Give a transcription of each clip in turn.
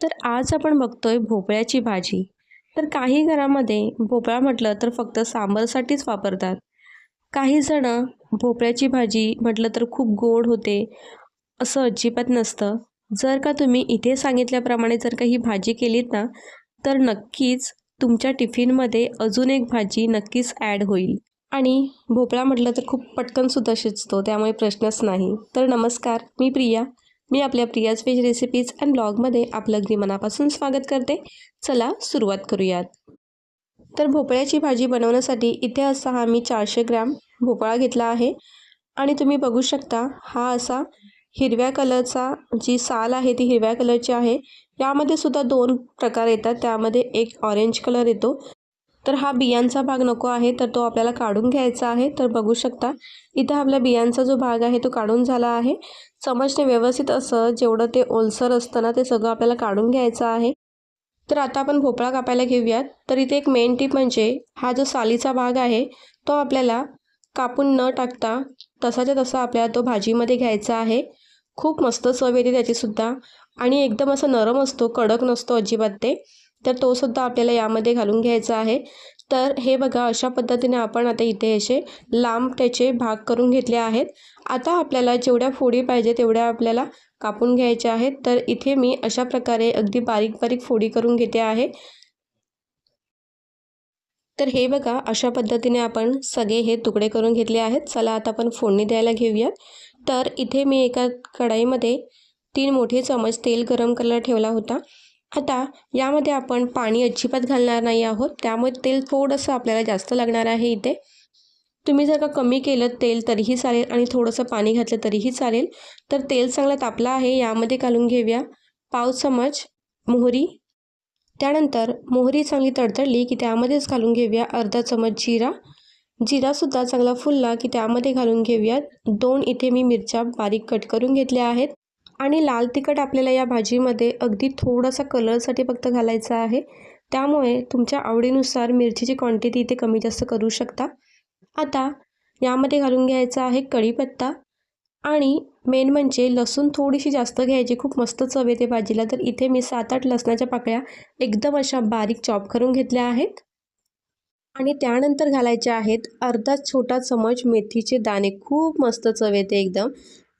तर आज आपण बघतोय भोपळ्याची भाजी. तर काही घरामध्ये भोपळा म्हटलं तर फक्त सांबरसाठीच वापरतात. काही जण भोपळ्याची भाजी म्हटलं तर खूप गोड होते असं अजिबात नसतं. जर का तुम्ही इथे सांगितल्याप्रमाणे जर का ही भाजी केलीत ना तर नक्कीच तुमच्या टिफिनमध्ये अजून एक भाजी नक्कीच ॲड होईल. आणि भोपळा म्हटलं तर खूप पटकनसुद्धा शिजतो त्यामुळे प्रश्नच नाही. तर नमस्कार मी प्रिया. मी आपल्या प्रियाज वेज रेसिपीज अँड ब्लॉगमध्ये आपलं अगदी मनापासून स्वागत करते. चला सुरुवात करूयात. तर भोपळ्याची भाजी बनवण्यासाठी इथे असा हा मी चारशे ग्रॅम भोपळा घेतला आहे. आणि तुम्ही बघू शकता हा असा हिरव्या कलरचा जी साल आहे ती हिरव्या कलरची आहे. यामध्ये सुद्धा दोन प्रकार येतात त्यामध्ये एक ऑरेंज कलर येतो. तर हा बियांचा भाग नको आहे तर तो आपल्याला काढून घ्यायचा आहे. तर बघू शकता इथं आपल्या बियांचा जो भाग आहे तो काढून झाला आहे. चमचने व्यवस्थित असं जेवढं ते ओलसर असतं ना ते सगळं आपल्याला काढून घ्यायचं आहे. तर आता आपण भोपळा कापायला घेऊयात. तर इथे एक मेन टीप म्हणजे हा जो सालीचा भाग आहे तो आपल्याला कापून न टाकता तसाच्या तसा आपल्याला तो भाजीमध्ये घ्यायचा आहे. खूप मस्त चव येते त्याचीसुद्धा आणि एकदम असं नरम असतो कडक नसतो अजिबात ते. तर तोसुद्धा आपल्याला यामध्ये घालून घ्यायचा आहे. तर हे बघा अशा पद्धतीने आपण आता इथे असे लांब त्याचे भाग करून घेतले आहेत. आता आपल्याला जेवढ्या फोडी पाहिजे तेवढ्या आपल्याला कापून घ्यायच्या आहेत. तर इथे मी अशा प्रकारे अगदी बारीक बारीक फोडी करून घेते आहे. तर हे बघा अशा पद्धतीने आपण सगळे हे तुकडे करून घेतले आहेत. चला आता आपण फोडणी द्यायला घेऊयात. तर इथे मी एका कढाईमध्ये तीन मोठे चमच तेल गरम करायला ठेवला होता. आता यामध्ये आपण पाणी अजिबात घालणार नाही आहोत. त्यामुळे तेल थोडंसं आपल्याला जास्त लागणार आहे इथे. तुम्ही जर का कमी केलं तेल तरीही चालेल आणि थोडंसं पाणी घातलं तरीही चालेल तर तेल चांगलं तापलं आहे यामध्ये घालून घेऊया पाव चमच मोहरी. त्यानंतर मोहरी चांगली तडतडली की त्यामध्येच घालून घेऊया अर्धा चमच जिरा. जिरासुद्धा चांगला फुलला की त्यामध्ये घालून घेऊया दोन इथे मी मिरच्या बारीक कट करून घेतल्या आहेत. आणि लाल तिखट आपल्याला या भाजीमध्ये अगदी थोडासा कलरसाठी फक्त घालायचा आहे. त्यामुळे तुमच्या आवडीनुसार मिरचीची क्वांटिटी इथे कमी जास्त करू शकता. आता यामध्ये घालून घ्यायचा आहे कढीपत्ता आणि मेन म्हणजे लसूण थोडीशी जास्त घ्यायची. खूप मस्त चव येते भाजीला. तर इथे मी सात आठ लसणाच्या पाकळ्या एकदम अशा बारीक चॉप करून घेतल्या आहेत. आणि त्यानंतर घालायचे आहेत अर्धा छोटा चमच मेथीचे दाणे. खूप मस्त चव येते एकदम.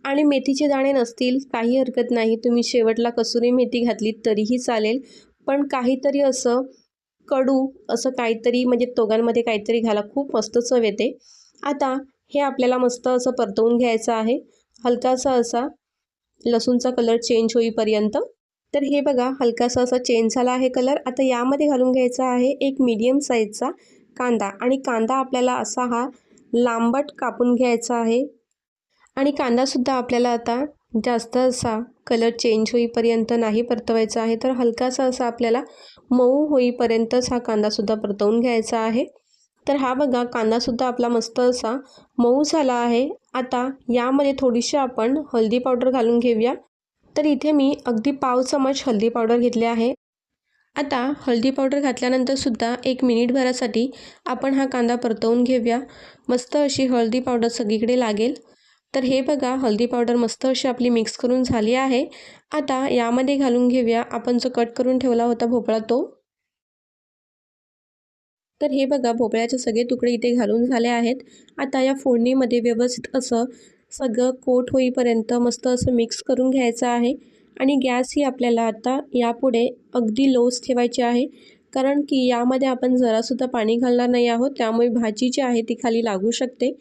आणि मेथीचे दाणे नसतील काही हरकत नाही. तुम्ही शेवटला कसुरी मेथी घातली तरीही चालेल. पण काहीतरी असं कडू असं काहीतरी म्हणजे तोगांमध्ये काहीतरी घाला. खूप मस्त चव येते. आता हे आपल्याला मस्त असं परतवून घ्यायचं आहे. हलकासा असा लसूणचा कलर चेंज होईपर्यंत. तर हे बघा हलकासा असा चेंज झाला आहे कलर आता यामध्ये घालून घ्यायचा आहे एक मीडियम साईजचा कांदा. आणि कांदा आपल्याला असा हा लांबट कापून घ्यायचा आहे. आणि कांदासुद्धा आपल्याला आता जास्त असा कलर चेंज होईपर्यंत नाही परतवायचा आहे तर हलकासा असा आपल्याला मऊ होईपर्यंतच हा कांदासुद्धा परतवून घ्यायचा आहे. तर हा बघा कांदासुद्धा आपला मस्त असा मऊ झाला आहे. आता यामध्ये थोडीशी आपण हळदी पावडर घालून घेऊया. तर इथे मी अगदी पाव चमच हळदी पावडर घेतले आहे. आता हळदी पावडर घातल्यानंतरसुद्धा एक मिनिटभरासाठी आपण हा कांदा परतवून घेऊया. मस्त अशी हळदी पावडर सगळीकडे लागेल. तर हे बघा हळदी पावडर मस्त अशी आपली मिक्स करून झाली आहे. आता यामध्ये घालून घेऊया. आपण जो कट करून ठेवला होता भोपळा तो. तर हे बघा भोपळ्याचे सगळे तुकडे इथे घालून झाले आहेत. आता या फोडणीमध्ये व्यवस्थित असं सगळं कोट होईपर्यंत मस्त असं मिक्स करून घ्यायचं आहे. आणि गॅस ही आपल्याला आता यापुढे अगदी लोच ठेवायची आहे. कारण की यामध्ये आपण जरासुद्धा पाणी घालणार नाही आहोत. त्यामुळे भाजी जी आहे ती खाली लागू शकते.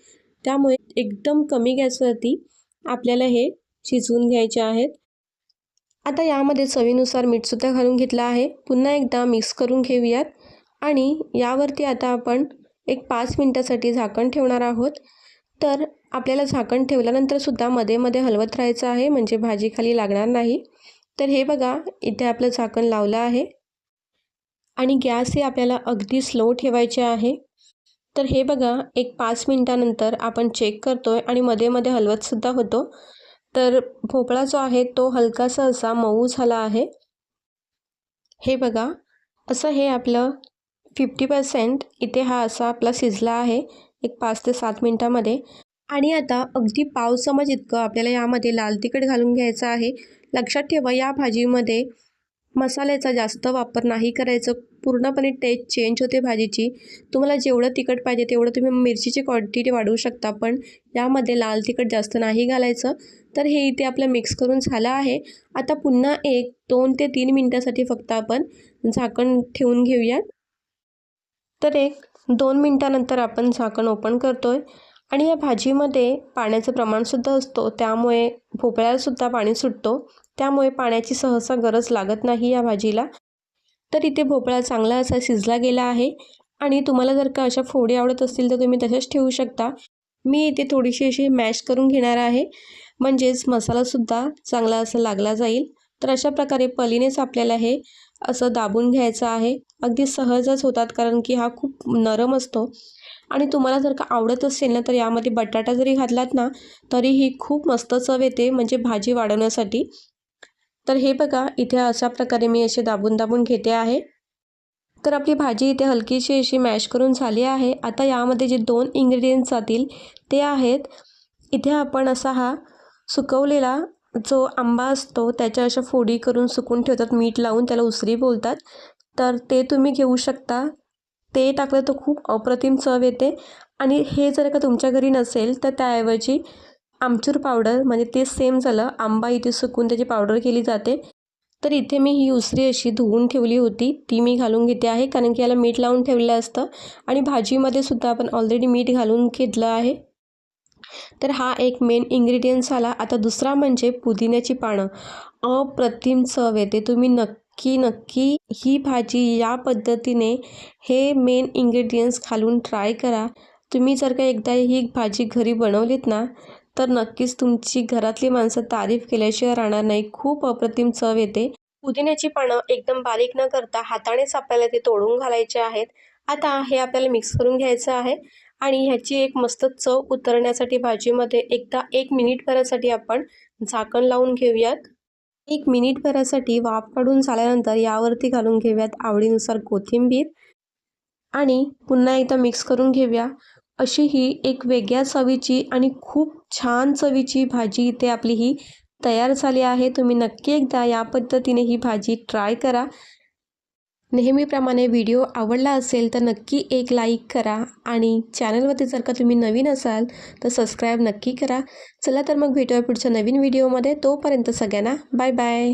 त्यामुळे एकदम कमी गॅसवरती आपल्याला हे शिजवून घ्यायचे आहेत. आता यामध्ये चवीनुसार मीठसुद्धा घालून घेतलं आहे. पुन्हा एकदा मिक्स करून घेऊयात. आणि यावरती आता आपण एक पाच मिनटासाठी झाकण ठेवणार आहोत. तर आपल्याला झाकण ठेवल्यानंतरसुद्धा मध्ये मध्ये हलवत राहायचं आहे म्हणजे भाजी खाली लागणार नाही. तर हे बघा इथे आपलं झाकण लावलं आहे. आणि गॅस हे आपल्याला अगदी स्लो ठेवायचे आहे. तर हे बघा एक पाच मिनटानंतर आपण चेक करतो आहे आणि मध्ये मध्ये हलवतसुद्धा होतो. तर भोपळा जो आहे तो हलकासा असा मऊ झाला आहे. हे बघा असं हे आपलं फिफ्टी पर्सेंट इथे हा असा आपला शिजला आहे एक पाच ते सात मिनटामध्ये. आणि आता अगदी पाव समज इतकं आपल्याला यामध्ये लाल तिखट घालून घ्यायचं आहे. लक्षात ठेवा या भाजीमध्ये मसाल्याचा जास्त वापर नाही करायचं. पूर्णपणे टेस्ट चेंज होते भाजीची. तुम्हाला जेवढं तिखट पाहिजे तेवढं तुम्ही मिरचीची क्वांटिटी वाढवू शकता. पण यामध्ये लाल तिखट जास्त नाही घालायचं. तर हे इथे आपलं मिक्स करून झालं आहे. आता पुन्हा एक दोन ते तीन मिनटासाठी फक्त आपण झाकण ठेवून घेऊया तर एक दोन मिनटानंतर आपण झाकण ओपन करतो आहे आणि या भाजीमध्ये पाण्याचं प्रमाणसुद्धा असतो. त्यामुळे भोपळ्यालासुद्धा पाणी सुटतो. त्यामुळे पाण्याची सहसा गरज लागत नाही या भाजीला. तर इथे भोपळा चांगला असा शिजला गेला आहे. आणि तुम्हाला जर का अशा फोडी आवडत असतील तर तुम्ही तशाच ठेवू शकता. मी इथे थोडीशी अशी मॅश करून घेणार आहे. म्हणजेच मसालासुद्धा चांगला असा लागला जाईल. तर अशा प्रकारे पलीनेच आपल्याला हे असं दाबून घ्यायचं आहे. अगदी सहजच होतात कारण की हा खूप नरम असतो. आणि तुम्हाला जर का आवडत असेल ना तर यामध्ये बटाटा जरी घातलात ना तरी ही खूप मस्त चव येते म्हणजे भाजी वाढवण्यासाठी. तर हे बघा इथे अशा प्रकारे मी असे दाबून दाबून घेते आहे. तर आपली भाजी इथे हलकीशी अशी मॅश करून झाली आहे. आता यामध्ये जे दोन इन्ग्रेडियंट्स जातील ते आहेत. इथे आपण असा हा सुकवलेला जो आंबा असतो त्याच्या अशा फोडी करून सुकून ठेवतात मीठ लावून त्याला उसरी बोलतात. तर ते तुम्ही घेऊ शकता. ते टाकलं तर खूप अप्रतिम चव येते. आणि हे जर का तुमच्या घरी नसेल तर त्याऐवजी आमचूर पावडर म्हणजे ते सेम झालं. आंबा इथे सुकून त्याची पावडर केली जाते. तर इथे मी ही उसरी अशी धुवून ठेवली होती. ती मी घालून घेते आहे कारण की याला मीठ लावून ठेवलेलं असतं. आणि भाजीमध्ये सुद्धा आपण ऑलरेडी मीठ घालून घेतलं आहे. तर हा एक मेन इन्ग्रेडियंट्स आला आता दुसरा म्हणजे पुदिन्याची पानं. अप्रतिम चव येते. तुम्ही नक्की की नक्की ही भाजी या पद्धतीने हे मेन इंग्रेडियंट्स घालून ट्राय करा. तुम्ही जर का एकदा ही भाजी घरी बनवलीत ना तर नक्कीच तुमची घरातली माणसं तारीफ केल्याशिवाय राहणार नाही. खूप अप्रतिम चव येते. पुदिन्याची पानं एकदम बारीक न करता हातानेच आपल्याला ते तोडून घालायचे आहेत. आता हे आपल्याला मिक्स करून घ्यायचं आहे आणि ह्याची एक मस्त चव उतरण्यासाठी भाजीमध्ये एकदा एक मिनिटभरासाठी आपण झाकण लावून घेऊयात. एक मिनिटभरासाठी वाफ काढून झाल्यानंतर यावरती घालून घेऊयात आवडीनुसार कोथिंबीर. आणि पुन्हा एकदा मिक्स करून घेऊया. अशी ही एक वेगळ्या चवीची आणि खूप छान चवीची भाजी इथे आपली ही तयार झाली आहे. तुम्ही नक्की एकदा या पद्धतीने ही भाजी ट्राय करा. नेहमीप्रमाणे व्हिडिओ आवडला असेल तर नक्की एक लाईक करा आणि चॅनलवरती जर का तुम्ही नवीन असाल तर सबस्क्राईब नक्की करा. चला तर मग भेटूया पुढच्या नवीन व्हिडिओमध्ये. तोपर्यंत सगळ्यांना बाय बाय.